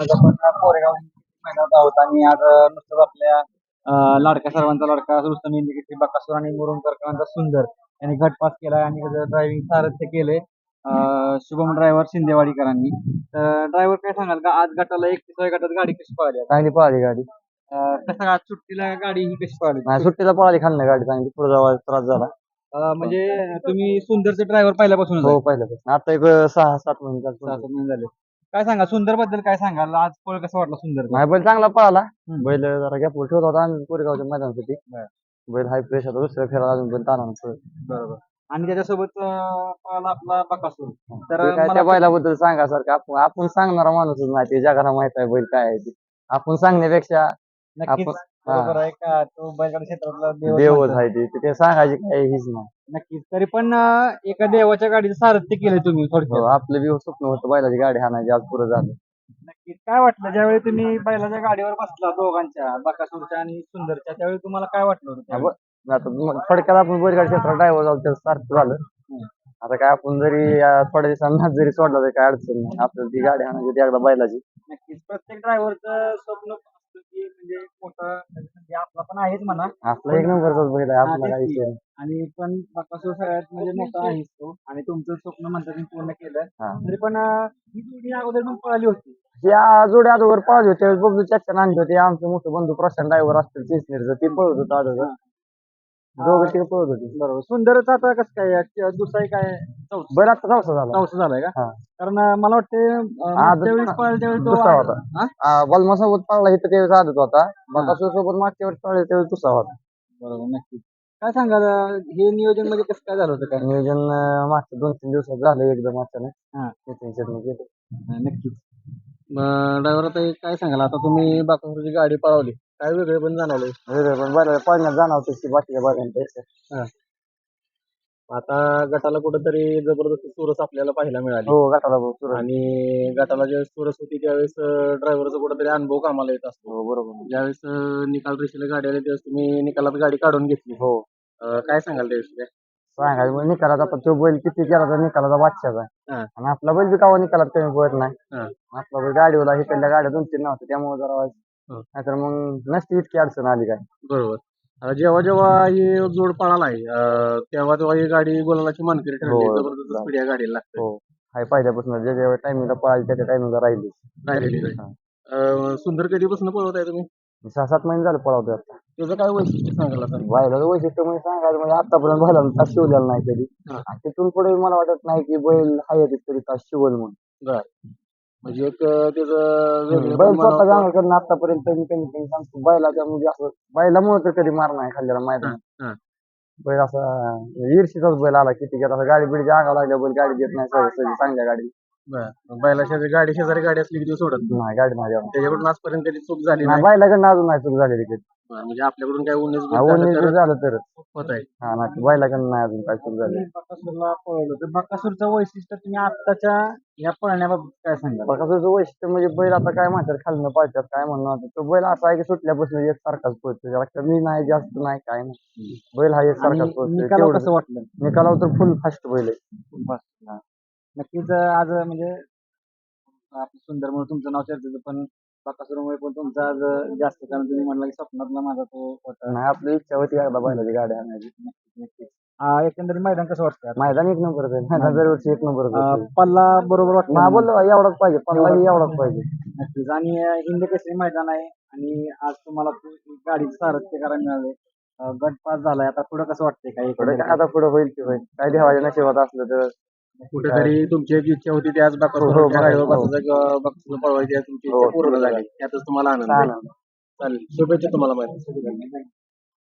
आज आपण कोरेगाव आहोत आणि आज नुसतंच आपल्या अं, लाडक्या सर्वांचा लाडका रुस्तम इंदिकेची बकासूर आणि मुरुमकरकरांचा सुंदर. यांनी गटपास केला आणि ड्रायव्हिंग सारथ्य केले शुभम ड्रायव्हर शिंदेवाडीकरांनी. तर ड्रायव्हर काय सांगाल का? आज गटाला एकतीस गटात गाडी कशी पळाली चांगली पळाली गाडी. कसं आज सुट्टीला गाडी ही कशी पळाली? नाही सुट्टीला पळाली खाली गाडी चांगली. पुढे जावा त्रास झाला. म्हणजे तुम्ही सुंदरचे ड्रायव्हर पहिल्यापासून हो पहिल्यापासून. आता एक सहा महिने सात महिने झाले. काय सांगा सुंदरबद्दल काय सांगाल आज पळ कसं वाटलं सुंदर? नाही बैल चांगला पळाला. बैल जरा गॅपवर ठेवत होता आणि कोरेगावच्या मैदानासाठी. बैल हाय फ्रेश होता दुसऱ्या फेरा अजून पण ताना बरोबर. आणि त्याच्यासोबत अं, पळाला आपला बकासूर. तर काय मला त्या बैलाबद्दल सांगासारखं आपण आपण सांगणारा माणूसच नाही ते जगाला माहीत आहे बैल काय आहे ते. आपण सांगण्यापेक्षा नक्कीच आपण- बरोबर आहे का? तो बैलगाडी क्षेत्रातला देवच देवच म्हणतात. आहे ते. ते सांगायची काय हीच नाही. नक्कीच. तरी पण अं, एका देवाच्या गाडीचं सारथ्य केलंय तुम्ही हो, थोडक्यात आपलं बी स्वप्न होतं. बैलाची गाडी हाणायची आज पुरं झालं. नक्कीच. काय वाटलं ज्यावेळी तुम्ही बैलाच्या गाडीवर बसला दोघांच्या बकासूरच्या आणि सुंदरच्या त्यावेळी तुम्हाला काय वाटलं होतं त्यावेळी? आता मग थोडक्यात आपण बैलगाडी क्षेत्रात ड्रायव्हर जाऊ त्याचं झालं. आता काय आपण जरी अं, थोड्या दिवसांना जरी सोडला तरी काय अडचण नाही. आपल्याला ती गाडी आणायची एकदा बैलाची. नक्कीच. प्रत्येक ड्रायव्हरचं स्वप्न मोठं म्हणजे आपला पण आहेच म्हणा. आपला एक नंबरचाच बैल आहे आपला तेच काही की. विषय नाही. आणि पण बकासूर सगळ्यात म्हणजे मोठा आहेच तो. आणि तुमचं स्वप्न म्हणतात तुम्ही पूर्ण केलं. हा. तरी पण अं, ही जोडी अगोदर पण पळाली होती. या जोड्या अगोदर पळाली होती. बबलू आणले होते. आमचे मोठे बंधू प्रशांत ड्रायव्हर असतील ते पळत होतं अगोदर. दोघं पळत होते. बरोबर. सुंदरच आता कसं काय दुसरा एक चौथा. बैल आता झाला. चौथा झालाय का? हा. कारण अं, मला वाटते अं, आज मागच्या वेळेस पळाला त्यावेळी तो दुसरा होता. हा? बलमा सोबत पळला इथं त्यावेळेस आदत होता. बकासूर सोबत मागच्या वेळेस पळले त्यावेळेस दुसरा होता. बरोबर नक्कीच. काय सांगाल अं, हे नियोजनमध्ये कसं काय झालं होतं काय नियोजन अं, मागच्या दोन तीन दिवसात झालं एकदम अचानक. नितीन शेटने केलं. हा, नक्कीच. ड्रायव्हर आता काय सांगाल? आता तुम्ही बाकासूरची गाडी पळवली. काय वेगळे पण जाणवले. वेगळं पण बैल पळण्यात जाणवतं की बाकीच्या बैलांपेक्षा आता गटाला कुठेतरी जबरदस्त चुरस आपल्याला पाहायला मिळाली. हो गटाला भाऊ आणि गटाला ज्यावेळेस चुरस होती त्यावेळेस ड्रायव्हरचा कुठेतरी अनुभव कामाला येत असतो. हो बरोबर. ज्यावेळेस अं, निकाल रेषेला गाडी आली त्यावेळेस तुम्ही निकालात गाडी काढून घेतली. हो. अं, काय सांगाल त्याविषयी सांगायचं म्हणजे निकालात आता तो बैल किती केला तर निकालाचा बादशाच हा. आणि आपला बैल बी कावा निकालात कमी पडत नाही. हा. आपला बैल गाडीवाला इकडल्या गाड्या दोन तीन नव्हत्या त्यामुळे जरा. नाहीतर मग नसती इतकी अडचण आली काय? बरोबर. जेव्हा जेव्हा ही जोड पळाला आहे अं, तेव्हा तेव्हा ही गाडी गोलाची मानकरी ठरली हो. जबरदस्त स्पीड या गाडीला लागते. हो. हाय पहिल्यापासून जे जे टायमिंगला पळाली त्या टायमिंगला राहिली. राहिलेली गाडी. हा. अं, सुंदर कधीपासून पळवताय तुम्ही? सहा सात महिने झाले पळवतोय आता. त्याचं काय वैशिष्ट्य सांगाल आता? बैलाचं वैशिष्ट्य म्हणजे सांगायचं म्हणजे आतापर्यंत बैलाला तास शिवलेला नाही कधी. हा. आणि तिथून पुढे मला वाटत नाही की बैल हाय तरी तास शिवल म्हणून. म्हणजे एक त्याचं वेगळं बैल स्वतः आतापर्यंत कमी कमी कमी सांगतो बैलाच्या म्हणजे असं बैलामुळे तर कधी मार नाही खाल्लेला हा. मैदान बैल असा ईर्षीचाच बैल आला किती घेत असं गाडी बिडीच्या अंगावर लागल्या बैल गाडी देत नाही सहज सहज चांगल्या गाडी बरं. बैला शेजारी गाडी शेजारी गाडी असली की ते सोडत नाही. नाही गाडी नाही देणार. त्याच्याकडून आजपर्यंत कधी चूक झाली नाही नाही बैलाकडनं अजून नाही चूक झालेली कधी म्हणजे आपल्याकडून काय उन्नीस हा, उन्नीस बीस झालं तर होत आहे. हा नाही बैलाकडनं नाही अजून काय चूक झाली बकासूरला पळवलं तर बकासूरचं वैशिष्ट्य तुम्ही आत्ताच्या या पळण्याबाबत काय सांगाल? बकासूरचं वैशिष्ट्य म्हणजे बैल आता काय म्हणतात खालनं पाळतात काय म्हणणं आता तो बैल असा आहे की सुटल्यापासून एक सारखाच पळतो त्याला कमी नाही जास्त नाही काय नाही. बैल हा एक आणि सारखाच निकालावर तेवढं कसं वाटलं? निकालावर तर फुल फास्ट बैल आहे. बस. हा. नक्कीच आज म्हणजे आपलं सुंदर म्हणून तुमचं नाव चर्चेचं पण बकासूरमुळे पण तुमचं आज जास्त कारण तुम्ही म्हणला की स्वप्नातला माझा तो होता. नाही आपली इच्छा होती एकदा बैलाची गाडी आणायची. नक्कीच अं, एकंदरीत मैदान कसं वाटतं आता? मैदान एक नंबरच आहे. मैदान दरवर्षी एक आहे पल्ला बरोबर वाटतं हा बोललो एवढाच पाहिजे. पल्लाही एवढाच पाहिजे. नक्कीच. आणि हिंद केसरी मैदान आहे आणि आज तुम्हाला तू- गाडीचं सारथ्य करायला मिळाले गट पास झालाय. आता पुढे कसं वाटतंय पुढे काय आता पुढे होईल की होईल. काय देवाच्या नशिबात असलं तर कुठेतरी तुमची एक इच्छा होती ती आज हो, बाकासूरच्या हो, गाडीवर हो. बसायचं किंवा बाकासूरला पळवायची तुमची हो, इच्छा पूर्ण पूर्ण झाली. त्यातच तुम्हाला आनंद आहे. आनंद चालेल शुभेच्छा तुम्हाला माहिती